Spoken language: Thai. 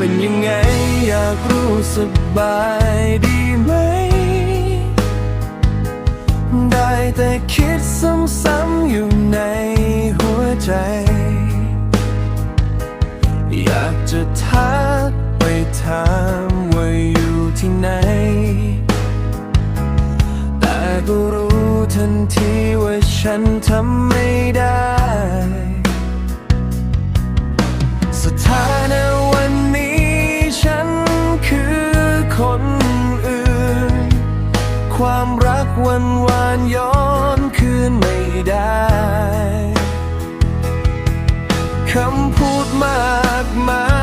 ป็นยังไงอยากรู้สบายดีไหม ได้แต่คิดซ้ำๆอยู่ในหัวใจ อยากจะทักไปถามว่าอยู่ที่ไหน แต่ก็รู้ทันทีว่าฉันทำไม่ได้ ความรักวันวานย้อนคืนไม่ได้ คำพูดมากมาย